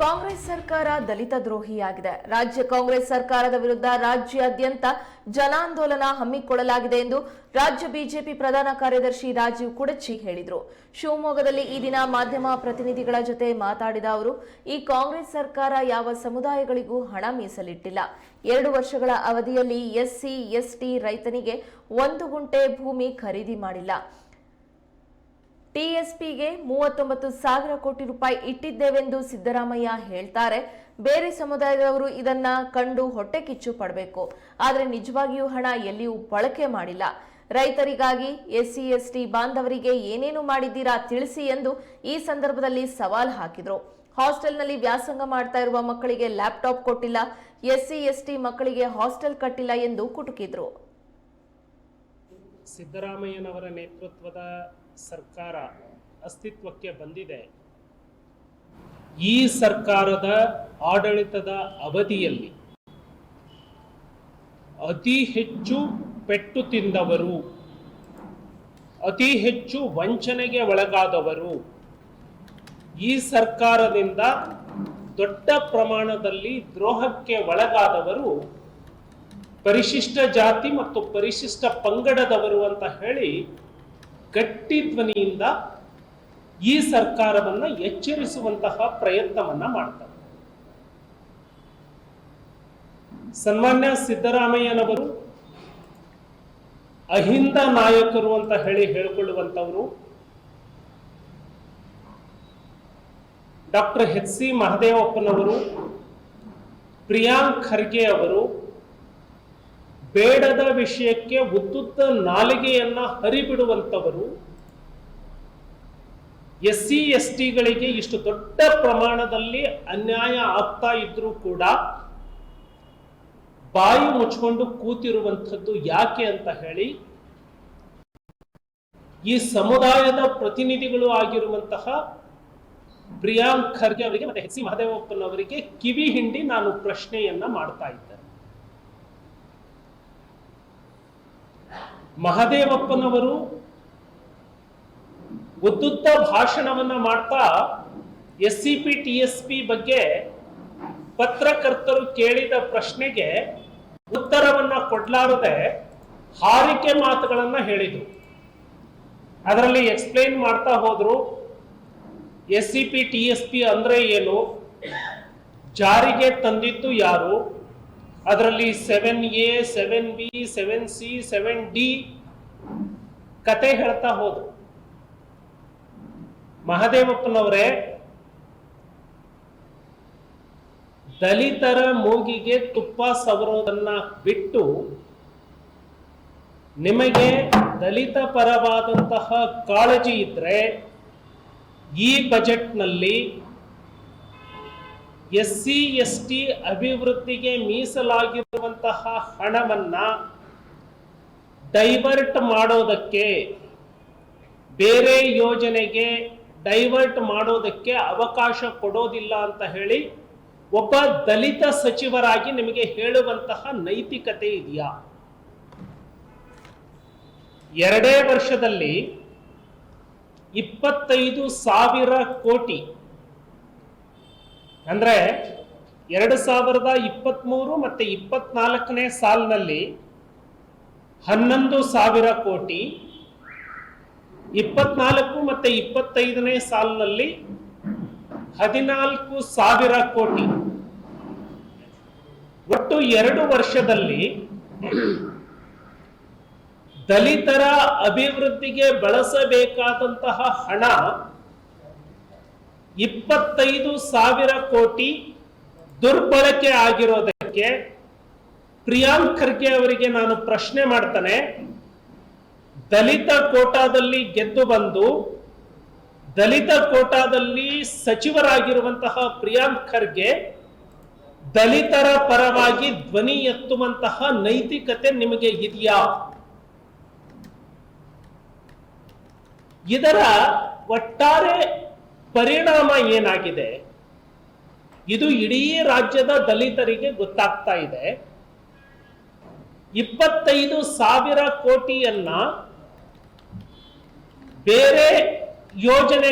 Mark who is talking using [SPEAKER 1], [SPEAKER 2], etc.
[SPEAKER 1] ಕಾಂಗ್ರೆಸ್ ಸರ್ಕಾರ ದಲಿತ ದ್ರೋಹಿಯಾಗಿದೆ. ರಾಜ್ಯ ಕಾಂಗ್ರೆಸ್ ಸರ್ಕಾರದ ವಿರುದ್ಧ ರಾಜ್ಯಾದ್ಯಂತ ಜನಾಂದೋಲನ ಹಮ್ಮಿಕೊಳ್ಳಲಾಗಿದೆ ಎಂದು ರಾಜ್ಯ ಬಿಜೆಪಿ ಪ್ರಧಾನ ಕಾರ್ಯದರ್ಶಿ ರಾಜೀವ್ ಕುಡಚಿ ಹೇಳಿದರು. ಶಿವಮೊಗ್ಗದಲ್ಲಿ ಈ ದಿನ ಮಾಧ್ಯಮ ಪ್ರತಿನಿಧಿಗಳ ಜೊತೆ ಮಾತಾಡಿದ ಅವರು, ಈ ಕಾಂಗ್ರೆಸ್ ಸರ್ಕಾರ ಯಾವ ಸಮುದಾಯಗಳಿಗೂ ಹಣ ಮೀಸಲಿಟ್ಟಿಲ್ಲ. ಎರಡು ವರ್ಷಗಳ ಅವಧಿಯಲ್ಲಿ ಎಸ್ಸಿ, ಎಸ್ಟಿ ರೈತನಿಗೆ ಒಂದು ಗುಂಟೆ ಭೂಮಿ ಖರೀದಿ ಮಾಡಿಲ್ಲ. ಟಿಎಸ್ಪಿಗೆ ಮೂವತ್ತೊಂಬತ್ತು ಸಾವಿರ ಕೋಟಿ ರೂಪಾಯಿ ಇಟ್ಟಿದ್ದೇವೆಂದು ಸಿದ್ದರಾಮಯ್ಯ ಹೇಳ್ತಾರೆ. ಬೇರೆ ಸಮುದಾಯದವರು ಇದನ್ನ ಕಂಡು ಹೊಟ್ಟೆ ಕಿಚ್ಚು ಪಡಬೇಕು. ಆದರೆ ನಿಜವಾಗಿಯೂ ಹಣ ಎಲ್ಲಿಯೂ ಬಳಕೆ ಮಾಡಿಲ್ಲ. ರೈತರಿಗಾಗಿ ಎಸ್ಸಿ, ಎಸ್ಟಿ ಬಾಂಧವರಿಗೆ ಏನೇನು ಮಾಡಿದ್ದೀರಾ ತಿಳಿಸಿ ಎಂದು ಈ ಸಂದರ್ಭದಲ್ಲಿ ಸವಾಲು ಹಾಕಿದ್ರು. ಹಾಸ್ಟೆಲ್ನಲ್ಲಿ ವ್ಯಾಸಂಗ ಮಾಡ್ತಾ ಇರುವ ಮಕ್ಕಳಿಗೆ ಲ್ಯಾಪ್ಟಾಪ್ ಕೊಟ್ಟಿಲ್ಲ. ಎಸ್ಸಿ, ಎಸ್ಟಿ ಮಕ್ಕಳಿಗೆ ಹಾಸ್ಟೆಲ್ ಕಟ್ಟಿಲ್ಲ ಎಂದು ಕುಟುಕಿದ್ರು.
[SPEAKER 2] ಸಿದ್ದರಾಮಯ್ಯನವರ ನೇತೃತ್ವದ ಸರ್ಕಾರ ಅಸ್ತಿತ್ವಕ್ಕೆ ಬಂದಿದೆ. ಈ ಸರ್ಕಾರದ ಆಡಳಿತದ ಅವಧಿಯಲ್ಲಿ ಅತಿ ಹೆಚ್ಚು ಪೆಟ್ಟು ತಿಂದವರು, ಅತಿ ಹೆಚ್ಚು ವಂಚನೆಗೆ ಒಳಗಾದವರು ಈ ಸರ್ಕಾರದಿಂದ ದೊಡ್ಡ ಪ್ರಮಾಣದಲ್ಲಿ ದ್ರೋಹಕ್ಕೆ ಒಳಗಾದವರು ಪರಿಶಿಷ್ಟ ಜಾತಿ ಮತ್ತು ಪರಿಶಿಷ್ಟ ಪಂಗಡದವರು ಅಂತ ಹೇಳಿ ಗಟ್ಟಿ ಧ್ವನಿಯಿಂದ ಈ ಸರ್ಕಾರವನ್ನ ಎಚ್ಚರಿಸುವಂತಹ ಪ್ರಯತ್ನವನ್ನ ಮಾಡ್ತಾರೆ. ಸನ್ಮಾನ್ಯ ಸಿದ್ದರಾಮಯ್ಯನವರು, ಅಹಿಂದ ನಾಯಕರು ಅಂತ ಹೇಳಿ ಹೇಳಿಕೊಳ್ಳುವಂತವರು ಡಾಕ್ಟರ್ ಎಚ್ ಸಿ ಮಹದೇವಪ್ಪನವರು, ಪ್ರಿಯಾಂಕ್ ಖರ್ಗೆ ಅವರು ಬೇಡದ ವಿಷಯಕ್ಕೆ ಉದ್ದುದ್ದ ನಾಲಿಗೆಯನ್ನ ಹರಿಬಿಡುವಂಥವರು ಎಸ್ ಸಿ ಎಸ್ ಟಿಗಳಿಗೆ ಇಷ್ಟು ದೊಡ್ಡ ಪ್ರಮಾಣದಲ್ಲಿ ಅನ್ಯಾಯ ಆಗ್ತಾ ಇದ್ರೂ ಕೂಡ ಬಾಯಿ ಮುಚ್ಕೊಂಡು ಕೂತಿರುವಂಥದ್ದು ಯಾಕೆ ಅಂತ ಹೇಳಿ, ಈ ಸಮುದಾಯದ ಪ್ರತಿನಿಧಿಗಳು ಆಗಿರುವಂತಹ ಪ್ರಿಯಾಂಕ್ ಖರ್ಗೆ ಅವರಿಗೆ ಮತ್ತೆ ಎಚ್ ಸಿ ಮಹದೇವಪ್ಪನವರಿಗೆ ಕಿವಿ ಹಿಂಡಿ ನಾನು ಪ್ರಶ್ನೆಯನ್ನ ಮಾಡ್ತಾ ಇದ್ದೆ. ಮಹದೇವಪ್ಪನವರು ಉದ್ದುದ್ದ ಭಾಷಣವನ್ನ ಮಾಡ್ತಾ S C P T S P ಬಗ್ಗೆ ಪತ್ರಕರ್ತರು ಕೇಳಿದ ಪ್ರಶ್ನೆಗೆ ಉತ್ತರವನ್ನ ಕೊಡ್ಲಾರದೆ ಹಾರಿಕೆ ಮಾತುಗಳನ್ನ ಹೇಳಿದರು. ಅದರಲ್ಲಿ ಎಕ್ಸ್ಪ್ಲೈನ್ ಮಾಡ್ತಾ ಹೋದ್ರು S C P T S P ಅಂದ್ರೆ ಏನು? ಜಾರಿಗೆ ತಂದಿದ್ದು ಯಾರು? ಅದರಲ್ಲಿ seven A seven B seven C seven D ಕತೆ ಹೇಳ್ತಾ ಹೋದ್ರು. ಮಹದೇವಪ್ಪನವರೇ, ದಲಿತರ ಮೂಗಿಗೆ ತುಪ್ಪ ಸವರೋದನ್ನ ಬಿಟ್ಟು ನಿಮಗೆ ದಲಿತ ಪರವಾದಂತಹ ಕಾಳಜಿ ಇದ್ರೆ ಈ ಬಜೆಟ್ನಲ್ಲಿ ಎಸ್ ಸಿ ಎಸ್ ಟಿ ಅಭಿವೃದ್ಧಿಗೆ ಮೀಸಲಾಗಿರುವಂತಹ ಹಣವನ್ನ ಡೈವರ್ಟ್ ಮಾಡೋದಕ್ಕೆ, ಬೇರೆ ಯೋಜನೆಗೆ ಡೈವರ್ಟ್ ಮಾಡೋದಕ್ಕೆ ಅವಕಾಶ ಕೊಡೋದಿಲ್ಲ ಅಂತ ಹೇಳಿ ಒಬ್ಬ ದಲಿತ ಸಚಿವರಾಗಿ ನಿಮಗೆ ಹೇಳುವಂತಹ ನೈತಿಕತೆ ಇದೆಯಾ? ಎರಡೇ ವರ್ಷದಲ್ಲಿ ಇಪ್ಪತ್ತೈದು ಸಾವಿರ ಕೋಟಿ ಅಂದ್ರೆ ಎರಡು ಸಾವಿರದ ಇಪ್ಪತ್ತ್ಮೂರು ಮತ್ತೆ ಇಪ್ಪತ್ನಾಲ್ಕನೇ ಸಾಲಿನಲ್ಲಿ ಹನ್ನೊಂದು ಸಾವಿರ ಕೋಟಿ, ಇಪ್ಪತ್ನಾಲ್ಕು ಮತ್ತೆ ಇಪ್ಪತ್ತೈದನೇ ಸಾಲಿನಲ್ಲಿ ಹದಿನಾಲ್ಕು ಸಾವಿರ ಕೋಟಿ. ಒಟ್ಟು ಎರಡು ವರ್ಷದಲ್ಲಿ ದಲಿತರ ಅಭಿವೃದ್ಧಿಗೆ ಬಳಸಬೇಕಾದಂತಹ ಹಣ ಇಪ್ಪತ್ತೈದು ಸಾವಿರ ಕೋಟಿ ದುರ್ಬಳಕೆ ಆಗಿರೋದಕ್ಕೆ ಪ್ರಿಯಾಂಕ್ ಖರ್ಗೆ ಅವರಿಗೆ ನಾನು ಪ್ರಶ್ನೆ ಮಾಡ್ತಾನೆ. ದಲಿತ ಕೋಟಾದಲ್ಲಿ ಗೆದ್ದು ಬಂದು ದಲಿತ ಕೋಟಾದಲ್ಲಿ ಸಚಿವರಾಗಿರುವಂತಹ ಪ್ರಿಯಾಂಕ್ ಖರ್ಗೆ ದಲಿತರ ಪರವಾಗಿ ಧ್ವನಿ ಎತ್ತುವಂತಹ ನೈತಿಕತೆ ನಿಮಗೆ ಇದೆಯಾ? ಇದರ ಒಟ್ಟಾರೆ ಪರಿಣಾಮ ಏನಾಗಿದೆ? ಇದು ಇಡೀ ರಾಜ್ಯದ ದಲಿತರಿಗೆ ಗೊತ್ತಾಗ್ತಾ ಇದೆ. ಇಪ್ಪತ್ತೈದು ಸಾವಿರ ಕೋಟಿಯನ್ನ ಬೇರೆ ಯೋಜನೆ